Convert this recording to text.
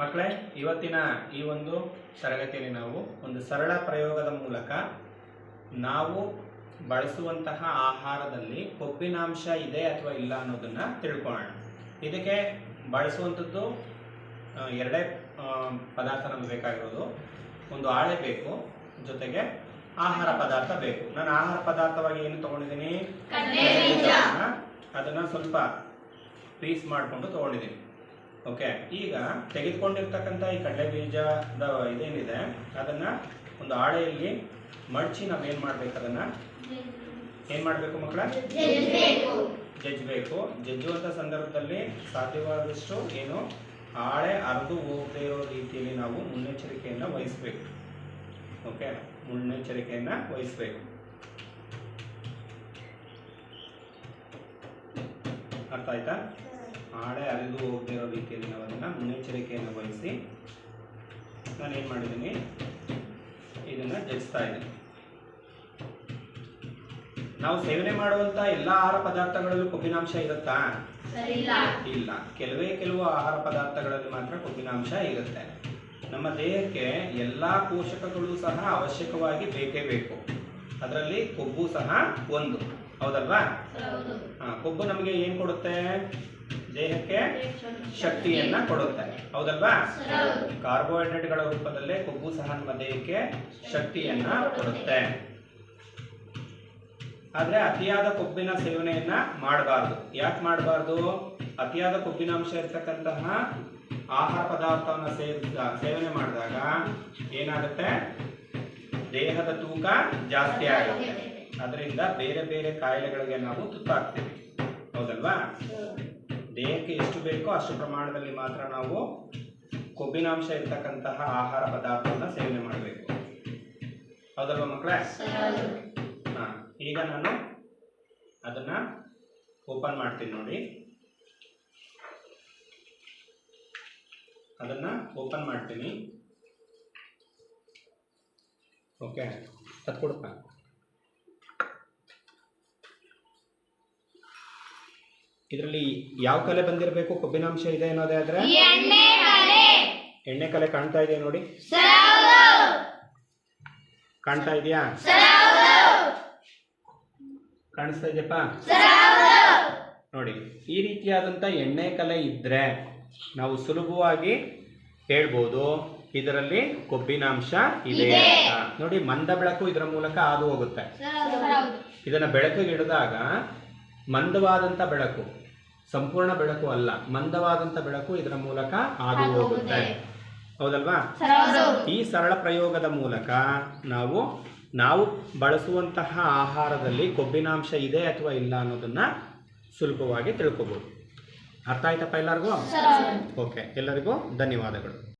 ಮಕ್ಕಳೇ ಇವತ್ತಿನ ಈ ಒಂದು ತರಗತಿಯಲ್ಲಿ ನಾವು ಒಂದು ಸರಳ ಪ್ರಯೋಗದ ಮೂಲಕ ನಾವು ಬಳಸುವಂತಹ ಆಹಾರದಲ್ಲಿ ಕೊಬ್ಬಿನಾಂಶ ಇದೆ ಅಥವಾ ಇಲ್ಲ ಅನ್ನೋದನ್ನ ತಿಳ್ಕೊಳ್ಳೋಣ. ಇದಕ್ಕೆ ಬಳಸುವಂಥದ್ದು ಎರಡೇ ಪದಾರ್ಥ ನಮಗೆ ಬೇಕಾಗಿರೋದು. ಒಂದು ಆಳೆ ಬೇಕು ಜೊತೆಗೆ ಆಹಾರ ಪದಾರ್ಥ ಬೇಕು. ನಾನು ಆಹಾರ ಪದಾರ್ಥವಾಗಿ ಏನು ತಗೊಂಡಿದ್ದೀನಿ? ಅದನ್ನ ಸ್ವಲ್ಪ ಪೀಸ್ ಮಾಡಿಕೊಂಡು ತಗೊಂಡಿದ್ದೀನಿ. ಓಕೆ ಈಗ ತೆಗೆದುಕೊಂಡಿರ್ತಕ್ಕಂಥ ಈ ಕಡಲೆ ಬೀಜದ ಇದೇನಿದೆ ಅದನ್ನ ಒಂದು ಆಳೆಯಲ್ಲಿ ಮಡಚಿ ನಾವೇನು ಮಾಡ್ಬೇಕು ಅದನ್ನ? ಏನು ಮಾಡಬೇಕು ಮಕ್ಕಳ? ಜಜ್ಜಬೇಕು. ಜಜ್ಜುವಂಥ ಸಂದರ್ಭದಲ್ಲಿ ಸಾಧ್ಯವಾದಷ್ಟು ಏನು? ಹಾಳೆ ಅರ್ದು ಹೋಗದೆ ಇರೋ ರೀತಿಯಲ್ಲಿ ನಾವು ಮುನ್ನೆಚ್ಚರಿಕೆಯನ್ನು ವಹಿಸ್ಬೇಕು. ಓಕೆ ಮುನ್ನೆಚ್ಚರಿಕೆಯನ್ನು ವಹಿಸ್ಬೇಕು. ಅರ್ಥ ಆಯ್ತಾ? ಆಳೆ ಅರಿದು ಹೋಗದೇ ಇರೋ ರೀತಿಯಲ್ಲಿ ನಾವು ಅದನ್ನು ಮುನ್ನೆಚ್ಚರಿಕೆಯನ್ನು ವಹಿಸಿ ನಾನೇನು ಮಾಡಿದ್ದೀನಿ? ಇದನ್ನು ಜಗಿಸ್ತಾ ಇದ್ದೀನಿ. ನಾವು ಸೇವನೆ ಮಾಡುವಂತ ಎಲ್ಲ ಆಹಾರ ಪದಾರ್ಥಗಳಲ್ಲೂ ಕೊಬ್ಬಿನಾಂಶ ಇರುತ್ತಾ? ಇಲ್ಲ. ಕೆಲವೇ ಕೆಲವು ಆಹಾರ ಪದಾರ್ಥಗಳಲ್ಲಿ ಮಾತ್ರ ಕೊಬ್ಬಿನಾಂಶ ಇರುತ್ತೆ. ನಮ್ಮ ದೇಹಕ್ಕೆ ಎಲ್ಲ ಪೋಷಕಗಳು ಸಹ ಅವಶ್ಯಕವಾಗಿ ಬೇಕೇ ಬೇಕು. ಅದರಲ್ಲಿ ಕೊಬ್ಬು ಸಹ ಒಂದು. ಹೌದಲ್ವಾ? ಕೊಬ್ಬು ನಮಗೆ ಏನ್ ಕೊಡುತ್ತೆ? ದೇಹಕ್ಕೆ ಶಕ್ತಿಯನ್ನ ಕೊಡುತ್ತೆ ಹೌದಲ್ವಾ? ಕಾರ್ಬೋಹೈಡ್ರೇಟ್ಗಳ ರೂಪದಲ್ಲೇ ಕೊಬ್ಬು ಸಹ ನಮ್ಮ ದೇಹಕ್ಕೆ ಶಕ್ತಿಯನ್ನ ಕೊಡುತ್ತೆ. ಆದ್ರೆ ಅತಿಯಾದ ಕೊಬ್ಬಿನ ಸೇವನೆಯನ್ನ ಮಾಡಬಾರ್ದು. ಯಾಕೆ ಮಾಡಬಾರ್ದು? ಅತಿಯಾದ ಕೊಬ್ಬಿನ ಅಂಶ ಇರ್ತಕ್ಕಂತಹ ಆಹಾರ ಪದಾರ್ಥವನ್ನ ಸೇವಿಸಿದ ಸೇವನೆ ಮಾಡಿದಾಗ ಏನಾಗುತ್ತೆ? ದೇಹದ ತೂಕ ಜಾಸ್ತಿ ಆಗುತ್ತೆ. ಅದರಿಂದ ಬೇರೆ ಬೇರೆ ಕಾಯಿಲೆಗಳಿಗೆ ನಾವು ತುತ್ತಾಗ್ತೀವಿ. ಹೌದಲ್ವಾ? ದೇಹಕ್ಕೆ ಎಷ್ಟು ಬೇಕೋ ಅಷ್ಟು ಪ್ರಮಾಣದಲ್ಲಿ ಮಾತ್ರ ನಾವು ಕೊಬ್ಬಿನಾಂಶ ಇರ್ತಕ್ಕಂತಹ ಆಹಾರ ಪದಾರ್ಥವನ್ನು ಸೇವನೆ ಮಾಡಬೇಕು. ಹೌದಲ್ವಾ ಮಕ್ಕಳೇ? ಹಾ, ಈಗ ನಾನು ಅದನ್ನ ಓಪನ್ ಮಾಡ್ತೀನಿ ನೋಡಿ. ಅದನ್ನ ಓಪನ್ ಮಾಡ್ತೀನಿ. ಓಕೆ ಅದು ಕೊಡಪ್ಪ ಇದರಲ್ಲಿ ಯಾವ ಕಲೆ ಬಂದಿರಬೇಕು ಕೊಬ್ಬಿನಾಂಶ ಇದೆ ಅನ್ನೋದೇ ಆದ್ರೆ? ಎಣ್ಣೆ ಕಲೆ. ಕಾಣ್ತಾ ಇದೆಯಾ ನೋಡಿ? ಕಾಣ್ತಾ ಇದೆಯಾ? ಕಾಣಿಸ್ತಾ ಇದೆಯಪ್ಪ? ನೋಡಿ ಈ ರೀತಿಯಾದಂಥ ಎಣ್ಣೆ ಕಲೆ ಇದ್ರೆ ನಾವು ಸುಲಭವಾಗಿ ಹೇಳ್ಬೋದು ಇದರಲ್ಲಿ ಕೊಬ್ಬಿನಾಂಶ ಇದೆ. ನೋಡಿ ಮಂದ ಬೆಳಕು ಇದರ ಮೂಲಕ ಹಾದು ಹೋಗುತ್ತೆ. ಇದನ್ನ ಬೆಳಕಿಗೆ ಹಿಡಿದಾಗ ಮಂದವಾದಂಥ ಬೆಳಕು ಸಂಪೂರ್ಣ ಬೆಳಕು ಅಲ್ಲ ಮಂದವಾದಂಥ ಬೆಳಕು ಇದರ ಮೂಲಕ ಹಾದು ಹೋಗುತ್ತೆ ಹೌದಲ್ವಾ? ಈ ಸರಳ ಪ್ರಯೋಗದ ಮೂಲಕ ನಾವು ನಾವು ಬಳಸುವಂತಹ ಆಹಾರದಲ್ಲಿ ಕೊಬ್ಬಿನಾಂಶ ಇದೆ ಅಥವಾ ಇಲ್ಲ ಅನ್ನೋದನ್ನ ಸುಲಭವಾಗಿ ತಿಳ್ಕೊಬೋದು. ಅರ್ಥ ಆಯ್ತಪ್ಪ ಎಲ್ಲರಿಗೂ? ಓಕೆ ಎಲ್ಲರಿಗೂ ಧನ್ಯವಾದಗಳು.